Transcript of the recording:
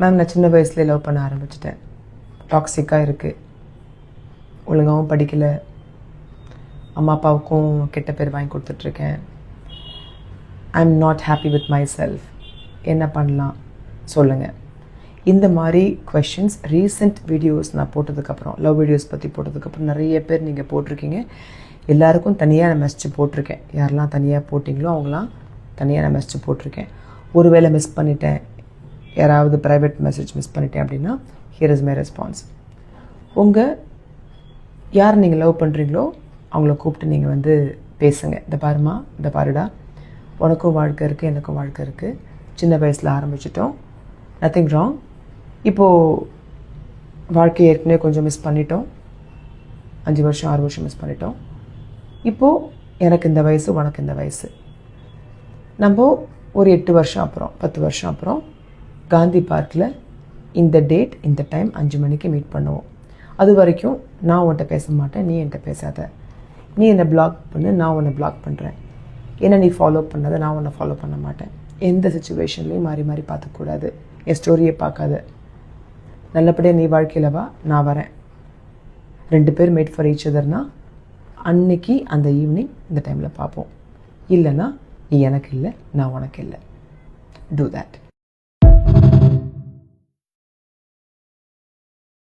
Ma'am நான் சின்ன வயசுலேயே லவ் பண்ண ஆரம்பிச்சிட்டேன். டாக்ஸிக்காக இருக்குது ஒழுங்காகவும் படிக்கலை. அம்மா அப்பாவுக்கும் கெட்ட பேர் வாங்கி கொடுத்துட்ருக்கேன். I am not happy with myself என்ன பண்ணலாம்? சொல்லுங்கள் இந்த மாதிரி கொஷின்ஸ் ரீசெண்ட் வீடியோஸ் நான் போட்டதுக்கப்புறம் லவ் வீடியோஸ் பற்றி போட்டதுக்கப்புறம் நிறைய பேர் நீங்கள் போட்டிருக்கீங்க. எல்லாருக்கும் தனியாக நான் மெசேஜ் போட்டிருக்கேன். யாரெல்லாம் தனியாக போட்டிங்களோ அவங்களாம் தனியாக நான் மெசேஜ் போட்டிருக்கேன். ஒருவேளை மிஸ் பண்ணிட்டேன். யாராவது ப்ரைவேட் மெசேஜ் மிஸ் பண்ணிட்டேன் அப்படின்னா ஹியர் இஸ் மை ரெஸ்பான்ஸ் உங்கள் யார் நீங்கள் லவ் பண்ணுறீங்களோ அவங்கள கூப்பிட்டு நீங்கள் வந்து பேசுங்க. இந்த பாருமா இந்த பாருடா. உனக்கும் வாழ்க்கை இருக்குது எனக்கும் வாழ்க்கை இருக்குது சின்ன வயசில் ஆரம்பிச்சிட்டோம். நத்திங் ராங் இப்போது வாழ்க்கையை ஏற்கனவே கொஞ்சம் மிஸ் பண்ணிட்டோம். அஞ்சு வருஷம் ஆறு வருஷம் மிஸ் பண்ணிட்டோம். இப்போது எனக்கு இந்த வயசு உனக்கு இந்த வயசு. நம்ம ஒரு எட்டு வருஷம் அப்புறம் பத்து வருஷம் அப்புறம் காந்தி பார்க்கில் இந்த டேட் இந்த டைம் அஞ்சு மணிக்கு மீட் பண்ணுவோம். அது வரைக்கும் நான் உன்கிட்ட பேச மாட்டேன் நீ என்கிட்ட பேசாத. நீ என்னை பிளாக் பண்ணு நான் உன்னை பிளாக் பண்ணுறேன் என்ன நீ ஃபாலோ பண்ணாத நான் உன்னை ஃபாலோ பண்ண மாட்டேன். எந்த சுச்சுவேஷன்லேயும் மாறி மாறி பார்த்துக்கூடாது என் ஸ்டோரியை பார்க்காத. நல்லபடியாக நீ வாழ்க்கையில் வா நான் வரேன். ரெண்டு பேர் மேட் ஃபார் ஈச் அதர்னா அன்னைக்கு அந்த ஈவினிங் இந்த டைமில் பார்ப்போம். இல்லைன்னா நீ எனக்கு இல்லை நான் உனக்கு இல்லை. Two that